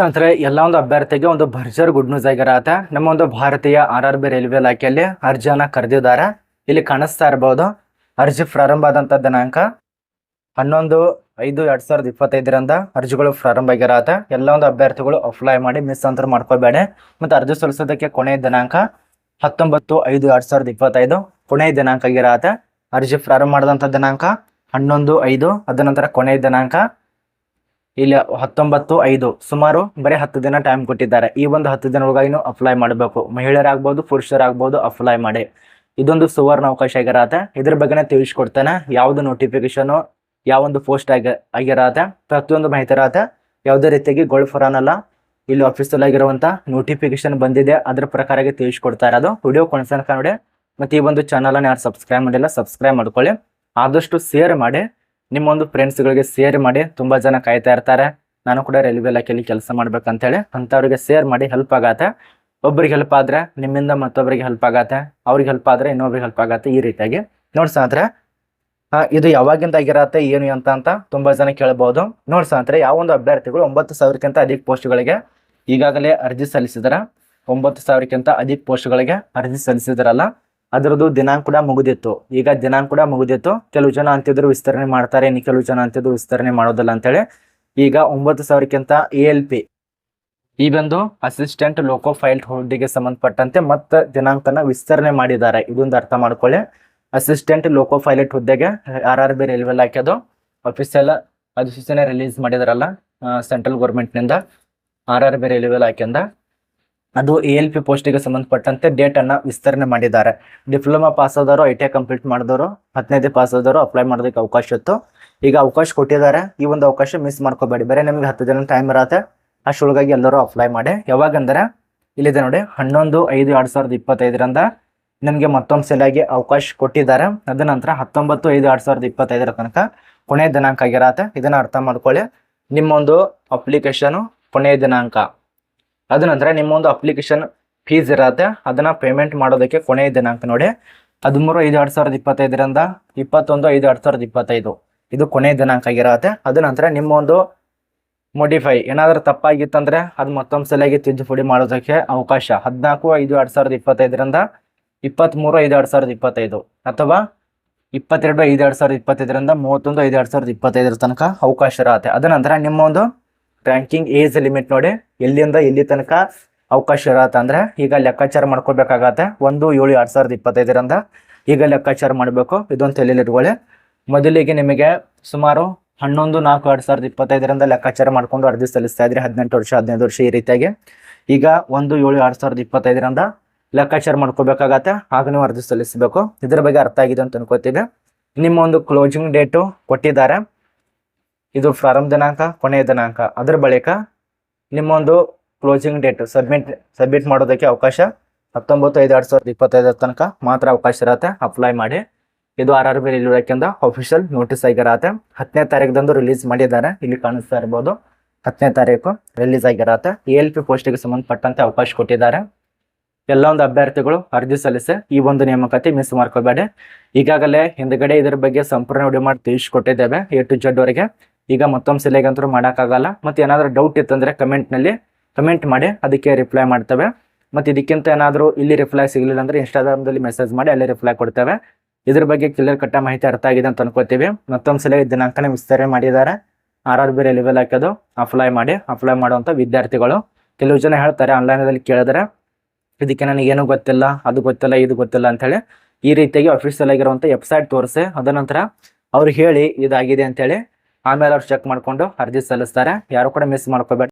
ಸ್ನೇಹಿತರೆ ಎಲ್ಲ ಒಂದು ಅಭ್ಯರ್ಥಿಗೆ ಒಂದು ಭರ್ಜರ್ ಗುಡ್ ನ್ಯೂಸ್ ಆಗಿರತ್ತೆ ನಮ್ಮ ಒಂದು ಭಾರತೀಯ ಆರ್ ಆರ್ ಬಿ ರೈಲ್ವೆ ಇಲಾಖೆಯಲ್ಲಿ ಅರ್ಜಿಯನ್ನ ಕರೆದಿದ್ದಾರೆ. ಇಲ್ಲಿ ಕಾಣಿಸ್ತಾ ಇರಬಹುದು ಅರ್ಜಿ ಪ್ರಾರಂಭ ಆದಂತ ದಿನಾಂಕ ಹನ್ನೊಂದು ಐದು ಎರಡ್ ಸಾವಿರದ ಇಪ್ಪತ್ತೈದರಿಂದ ಅರ್ಜಿಗಳು ಪ್ರಾರಂಭ ಆಗಿರತ್ತೆ ಎಲ್ಲ ಒಂದು ಅಭ್ಯರ್ಥಿಗಳು ಅಪ್ಲೈ ಮಾಡಿ ಮಿಸ್ ಅಂತ ಮಾಡ್ಕೋಬೇಡಿ ಮತ್ತೆ ಅರ್ಜಿ ಸಲ್ಲಿಸೋದಕ್ಕೆ ಕೊನೆಯ ದಿನಾಂಕ ಹತ್ತೊಂಬತ್ತು ಐದು ಎರಡ್ ಸಾವಿರದ ಇಪ್ಪತ್ತೈದು. ಕೊನೆಯ ದಿನಾಂಕ ಆಗಿರತ್ತೆ ಅರ್ಜಿ ಪ್ರಾರಂಭ ಮಾಡಿದಂಥ ದಿನಾಂಕ ಹನ್ನೊಂದು ಐದು. ಅದ ನಂತರ ಕೊನೆಯ ದಿನಾಂಕ ಇಲ್ಲಿ ಹತ್ತೊಂಬತ್ತು, ಐದು ಸುಮಾರು ಬರೀ ಹತ್ತು ದಿನ ಟೈಮ್ ಕೊಟ್ಟಿದ್ದಾರೆ. ಈ ಒಂದು ಹತ್ತು ದಿನ ಒಳಗಾಗಿ ಅಪ್ಲೈ ಮಾಡಬೇಕು. ಮಹಿಳೆಯರಾಗ್ಬೋದು, ಪುರುಷರಾಗ್ಬೋದು ಅಪ್ಲೈ ಮಾಡಿ. ಇದೊಂದು ಸುವರ್ಣ ಅವಕಾಶ ಆಗಿರತ್ತೆ. ಇದ್ರ ಬಗ್ಗೆನೇ ತಿಳಿಸ್ಕೊಡ್ತಾನೆ. ಯಾವ್ದು ನೋಟಿಫಿಕೇಶನ್ ಯಾವೊಂದು ಪೋಸ್ಟ್ ಆಗಿ, ಆಗಿರತ್ತೆ, ಪ್ರತಿಯೊಂದು ಮಾಹಿತಿ ಇರತ್ತೆ. ಯಾವುದೇ ರೀತಿಯಾಗಿ ಗೋಲ್ಡ್ ಫರಾನಲ್ಲ ಇಲ್ಲಿ ಆಫೀಸಲ್ಲಿ ಆಗಿರುವಂತ ನೋಟಿಫಿಕೇಶನ್ ಬಂದಿದೆ. ಅದ್ರ ಪ್ರಕಾರವಾಗಿ ತಿಳಿಸ್ಕೊಡ್ತಾ ಇರೋದು. ವಿಡಿಯೋ ಕೊನೆಸನ್ ನೋಡಿ. ಮತ್ತೆ ಈ ಒಂದು ಚಾನಲನ್ನು ಯಾರು ಸಬ್ಸ್ಕ್ರೈಬ್ ಮಾಡಿಲ್ಲ ಸಬ್ಸ್ಕ್ರೈಬ್ ಮಾಡ್ಕೊಳ್ಳಿ. ಆದಷ್ಟು ಶೇರ್ ಮಾಡಿ. ನಿಮ್ಮ ಒಂದು ಫ್ರೆಂಡ್ಸ್ಗಳಿಗೆ ಶೇರ್ ಮಾಡಿ ತುಂಬಾ ಜನ ಕಾಯ್ತಾ ಇರ್ತಾರೆ. ನಾನು ಕೂಡ ರೈಲ್ವೆ ಇಲಾಖೆಯಲ್ಲಿ ಕೆಲಸ ಮಾಡ್ಬೇಕಂತೇಳಿ ಅಂಥವ್ರಿಗೆ ಶೇರ್ ಮಾಡಿ ಹೆಲ್ಪ್ ಆಗತ್ತೆ. ಒಬ್ರಿಗೆ ಹೆಲ್ಪ್ ಆದ್ರೆ ನಿಮ್ಮಿಂದ ಮತ್ತೊಬ್ಬರಿಗೆ ಹೆಲ್ಪ್ ಆಗತ್ತೆ. ಅವ್ರಿಗೆ ಹೆಲ್ಪ್ ಆದ್ರೆ ಇನ್ನೊಬ್ರಿಗೆ ಹೆಲ್ಪ್ ಆಗತ್ತೆ ಈ ರೀತಿಯಾಗಿ. ನೋಡ್ಸಾಂದ್ರೆ ಇದು ಯಾವಾಗಿಂದ ಆಗಿರತ್ತೆ, ಏನು ಅಂತ ಅಂತ ತುಂಬಾ ಜನ ಕೇಳಬಹುದು ನೋಡ್ಸಾಂದ್ರೆ ಯಾವ ಒಂದು ಅಭ್ಯರ್ಥಿಗಳು ಒಂಬತ್ತು ಸಾವಿರಕ್ಕಿಂತ ಅಧಿಕ ಪೋಸ್ಟ್ಗಳಿಗೆ ಈಗಾಗಲೇ ಅರ್ಜಿ ಸಲ್ಲಿಸಿದರ. ಒಂಬತ್ತು ಸಾವಿರಕ್ಕಿಂತ ಅಧಿಕ ಪೋಸ್ಟ್ಗಳಿಗೆ ಅರ್ಜಿ ಸಲ್ಲಿಸಿದಾರಲ್ಲ. ಅದರದ್ದು ದಿನಾಂಕ ಕೂಡ ಮುಗಿದಿತ್ತು. ಈಗ ದಿನಾಂಕ ಕೂಡ ಮುಗಿದಿತ್ತು. ಕೆಲವು ಜನ ಅಂತಿದ್ರು ವಿಸ್ತರಣೆ ಮಾಡ್ತಾರೆ, ಇನ್ನು ಕೆಲವು ಜನ ಅಂತಿದ್ರು ವಿಸ್ತರಣೆ ಮಾಡೋದಿಲ್ಲ ಅಂತೇಳಿ ಈಗ ಒಂಬತ್ತು ಸಾವಿರಕ್ಕಿಂತ ಎ ಎಲ್ ಪಿ. ಈ ಬಂದು ಅಸಿಸ್ಟೆಂಟ್ ಲೋಕೋ ಫೈಲ್ ಹೋಲ್ಡಿಗೆ ಸಂಬಂಧಪಟ್ಟಂತೆ ಮತ್ತೆ ದಿನಾಂಕನ ವಿಸ್ತರಣೆ ಮಾಡಿದ್ದಾರೆ. ಇದೊಂದು ಅರ್ಥ ಮಾಡ್ಕೊಳ್ಳಿ. ಅಸಿಸ್ಟೆಂಟ್ ಲೋಕೋ ಪೈಲಟ್ ಹುದ್ದೆಗೆ ಆರ್ ಆರ್ ಬಿ ರೈಲ್ವೆ ಹಾಕ್ಯೋದು ಅಫಿಷಿಯಲ್ ಅಧಿಸೂಚನೆ ರಿಲೀಸ್ ಮಾಡಿದಾರಲ್ಲ ಸೆಂಟ್ರಲ್ ಗೌರ್ಮೆಂಟ್ನಿಂದ ಆರ್ ಆರ್ ಬಿ ರೈಲ್ವೆ ಇಲಾಖೆಯಿಂದ. ಅದು ಎ ಎಲ್ ಪಿ ಪೋಸ್ಟಿಗೆ ಸಂಬಂಧಪಟ್ಟಂತೆ ಡೇಟ್ ಅನ್ನ ವಿಸ್ತರಣೆ ಮಾಡಿದ್ದಾರೆ. ಡಿಪ್ಲೊಮಾ ಪಾಸ್ ಆದವರು ಐ ಟಿ ಐ ಕಂಪ್ಲೀಟ್ ಮಾಡಿದವರು ಹದಿನೈದೇ ಪಾಸ್ ಆದವರು ಅಪ್ಲೈ ಮಾಡೋದಕ್ಕೆ ಅವಕಾಶ ಇತ್ತು. ಈಗ ಅವಕಾಶ ಕೊಟ್ಟಿದ್ದಾರೆ. ಈ ಒಂದು ಅವಕಾಶ ಮಿಸ್ ಮಾಡ್ಕೋಬೇಡಿ. ಬೇರೆ ನಿಮಗೆ ಹತ್ತು ದಿನ ಟೈಮ್ ಇರತ್ತೆ. ಅಷ್ಟೊಳಗಾಗಿ ಎಲ್ಲರೂ ಅಪ್ಲೈ ಮಾಡಿ. ಯಾವಾಗಂದ್ರೆ, ಇಲ್ಲಿದೆ ನೋಡಿ, ಹನ್ನೊಂದು ಐದು ಎರಡು ಸಾವಿರದ ಇಪ್ಪತ್ತೈದರಿಂದ ನಿಮಗೆ ಮತ್ತೊಂದು ಸಲಾಗಿ ಅವಕಾಶ ಕೊಟ್ಟಿದ್ದಾರೆ. ಅದ ನಂತರ ಹತ್ತೊಂಬತ್ತು ಐದು ಎರಡ್ ಸಾವಿರದ ಇಪ್ಪತ್ತೈದರ ತನಕ ಕೊನೆಯ ದಿನಾಂಕ ಆಗಿರತ್ತೆ. ಇದನ್ನು ಅರ್ಥ ಮಾಡ್ಕೊಳ್ಳಿ. ನಿಮ್ಮೊಂದು ಅಪ್ಲಿಕೇಶನ್ ಕೊನೆಯ ದಿನಾಂಕ. ಅದ ನಂತರ ನಿಮ್ಮೊಂದು ಅಪ್ಲಿಕೇಶನ್ ಫೀಸ್ ಇರತ್ತೆ. ಅದನ್ನ ಪೇಮೆಂಟ್ ಮಾಡೋದಕ್ಕೆ ಕೊನೆಯ ದಿನಾಂಕ ನೋಡಿ. ಹದಿಮೂರು ಐದು ಎರಡು ಸಾವಿರದ ಇಪ್ಪತ್ತೈದರಿಂದ ಇಪ್ಪತ್ತೊಂದು ಐದು ಎರಡು ಸಾವಿರದ ಇಪ್ಪತ್ತೈದು. ಇದು ಕೊನೆಯ ದಿನಾಂಕ ಆಗಿರತ್ತೆ. ಅದ ನಂತರ ನಿಮ್ಮ ಒಂದು ಮೊಡಿಫೈ ಏನಾದರೂ ತಪ್ಪಾಗಿತ್ತಂದರೆ ಅದು ಮತ್ತೊಂದು ಸಲಿಯಾಗಿ ತಿದ್ದುಪಡಿ ಮಾಡೋದಕ್ಕೆ ಅವಕಾಶ. ಹದಿನಾಲ್ಕು ಐದು ಎರಡು ಸಾವಿರದ ಇಪ್ಪತ್ತೈದರಿಂದ ಇಪ್ಪತ್ತ್ಮೂರು ಐದು ಎರಡು ಸಾವಿರದ ಇಪ್ಪತ್ತೈದು ಅಥವಾ ಇಪ್ಪತ್ತೆರಡು ಐದು ಎರಡು ಸಾವಿರದ ಇಪ್ಪತ್ತೈದರಿಂದ ಮೂವತ್ತೊಂದು ಐದು ಎರಡು ಸಾವಿರದ ಇಪ್ಪತ್ತೈದರ ತನಕ ಅವಕಾಶ ಇರತ್ತೆ. ಅದ ನಂತರ ನಿಮ್ಮ ಒಂದು ರ್ಯಾಂಕಿಂಗ್ ಏಜ್ ಲಿಮಿಟ್ ನೋಡಿ, ಎಲ್ಲಿಂದ ಎಲ್ಲಿ ತನಕ ಅವಕಾಶ ಇರತ್ತೆ ಅಂದ್ರೆ ಈಗ ಲೆಕ್ಕಾಚಾರ ಮಾಡ್ಕೋಬೇಕಾಗತ್ತೆ ಒಂದು, ಏಳು ಎರಡು ಸಾವಿರದ ಇಪ್ಪತ್ತೈದರಿಂದ ಈಗ ಲೆಕ್ಕಾಚಾರ ಮಾಡಬೇಕು. ಇದೊಂದು ತಲೆಯಲ್ಲಿ ಇಟ್ಕೊಳ್ಳಿ. ಮೊದಲಿಗೆ ನಿಮಗೆ ಸುಮಾರು ಹನ್ನೊಂದು, ನಾಲ್ಕು ಎರಡು ಸಾವಿರದ ಇಪ್ಪತ್ತೈದರಿಂದ ಲೆಕ್ಕಾಚಾರ ಮಾಡ್ಕೊಂಡು ಅರ್ಜಿ ಸಲ್ಲಿಸ್ತಾ ಇದ್ರಿ ಹದಿನೆಂಟು ವರ್ಷ, ಹದಿನೈದು ವರ್ಷ ಈ ರೀತಿಯಾಗಿ ಈಗ ಒಂದು, ಏಳು ಎರಡು ಸಾವಿರದ ಇಪ್ಪತ್ತೈದರಿಂದ ಲೆಕ್ಕಾಚಾರ ಮಾಡ್ಕೋಬೇಕಾಗತ್ತೆ ಆಗ ನೀವು ಅರ್ಜಿ ಸಲ್ಲಿಸಬೇಕು. ಇದ್ರ ಬಗ್ಗೆ ಅರ್ಥ ಆಗಿದೆ ಅಂತ ಅನ್ಕೋತೀವಿ. ನಿಮ್ಮ ಒಂದು ಕ್ಲೋಸಿಂಗ್ ಡೇಟು ಕೊಟ್ಟಿದ್ದಾರೆ. ಇದು ಪ್ರಾರಂಭ ದಿನಾಂಕ, ಕೊನೆಯ ದಿನಾಂಕ. ಅದರ ಬಳಿಕ ನಿಮ್ಮೊಂದು ಕ್ಲೋಸಿಂಗ್ ಡೇಟ್ ಸಬ್ಮಿಟ್ ಸಬ್ಮಿಟ್ ಮಾಡೋದಕ್ಕೆ ಅವಕಾಶ ಹತ್ತೊಂಬತ್ತು, ಐದು ಎರಡು ಸಾವಿರದ ಇಪ್ಪತ್ತೈದರ ತನಕ ಮಾತ್ರ ಅವಕಾಶ ಇರತ್ತೆ. ಅಪ್ಲೈ ಮಾಡಿ. ಇದು ಆರ್ ಆರ್ ಬಿ ಇಲಾಖೆಯಿಂದ ಅಫಿಷಿಯಲ್ ನೋಟಿಸ್ ಆಗಿರತ್ತೆ. ಹತ್ತನೇ ತಾರೀಕದಂದು ರಿಲೀಸ್ ಮಾಡಿದ್ದಾರೆ. ಇಲ್ಲಿ ಕಾಣಿಸ್ತಾ ಇರ್ಬೋದು. ಹತ್ತನೇ ತಾರೀಕು ರಿಲೀಸ್ ಆಗಿರತ್ತೆ. ಎ ಎಲ್ ಪಿ ಪೋಸ್ಟಿಗೆ ಸಂಬಂಧಪಟ್ಟಂತೆ ಅವಕಾಶ ಕೊಟ್ಟಿದ್ದಾರೆ. ಎಲ್ಲ ಒಂದು ಅಭ್ಯರ್ಥಿಗಳು ಅರ್ಜಿ ಸಲ್ಲಿಸಿ ಈ ಒಂದು ನೇಮಕಾತಿ ಮಿಸ್ ಮಾಡ್ಕೋಬೇಡಿ. ಈಗಾಗಲೇ ಹಿಂದ್ಗಡೆ ಇದರ ಬಗ್ಗೆ ಸಂಪೂರ್ಣ ವಿಡಿಯೋ ಮಾಡಿ ತಿಳಿಸ್ಕೊಟ್ಟಿದ್ದೇವೆ. ಎ ಟು ಜೆಡ್ ವರೆಗೆ. ಈಗ ಮತ್ತೊಂದು ಸೆಲೆಗಂತೂ ಮಾಡೋಕ್ಕಾಗಲ್ಲ. ಮತ್ತು ಏನಾದರೂ ಡೌಟ್ ಇತ್ತಂದರೆ ಕಮೆಂಟ್ನಲ್ಲಿ ಕಮೆಂಟ್ ಮಾಡಿ, ಅದಕ್ಕೆ ರಿಪ್ಲೈ ಮಾಡ್ತವೆ. ಮತ್ತು ಇದಕ್ಕಿಂತ ಏನಾದರೂ ಇಲ್ಲಿ ರಿಪ್ಲೈ ಸಿಗಲಿಲ್ಲ ಅಂದ್ರೆ ಇನ್ಸ್ಟಾಗ್ರಾಮ್ದಲ್ಲಿ ಮೆಸೇಜ್ ಮಾಡಿ, ಅಲ್ಲಿ ರಿಪ್ಲೈ ಕೊಡ್ತೇವೆ. ಇದ್ರ ಬಗ್ಗೆ ಕ್ಲಿಯರ್ ಕಟ್ಟ ಮಾಹಿತಿ ಅರ್ಥ ಆಗಿದೆ ಅಂತ ಅನ್ಕೋತೀವಿ. ಮತ್ತೊಂದು ಸಲ ದಿನಾಂಕನೇ ವಿಸ್ತರಣೆ ಮಾಡಿದ್ದಾರೆ. ಆರ್ ಆರ್ ಬಿ ಲೆವೆಲ್ ಹಾಕೋದು ಅಪ್ಲೈ ಮಾಡಿ ಅಪ್ಲೈ ಮಾಡುವಂಥ ವಿದ್ಯಾರ್ಥಿಗಳು. ಕೆಲವು ಜನ ಹೇಳ್ತಾರೆ ಆನ್ಲೈನಲ್ಲಿ ಕೇಳಿದ್ರೆ, ಇದಕ್ಕೆ ನನಗೇನು ಗೊತ್ತಿಲ್ಲ, ಅದು ಗೊತ್ತಿಲ್ಲ, ಇದು ಗೊತ್ತಿಲ್ಲ ಅಂಥೇಳಿ ಈ ರೀತಿಯಾಗಿ ಅಫಿಷಿಯಲ್ ಆಗಿರುವಂಥ ವೆಬ್ಸೈಟ್ ತೋರಿಸಿ ಅದನಂತರ ಅವ್ರು ಹೇಳಿ ಇದಾಗಿದೆ ಅಂತೇಳಿ ಆಮೇಲೆ ಅವ್ರು ಚೆಕ್ ಮಾಡ್ಕೊಂಡು ಅರ್ಜಿ ಸಲ್ಲಿಸ್ತಾರೆ. ಯಾರು ಕೂಡ ಮಿಸ್ ಮಾಡ್ಕೋಬೇಡಿ.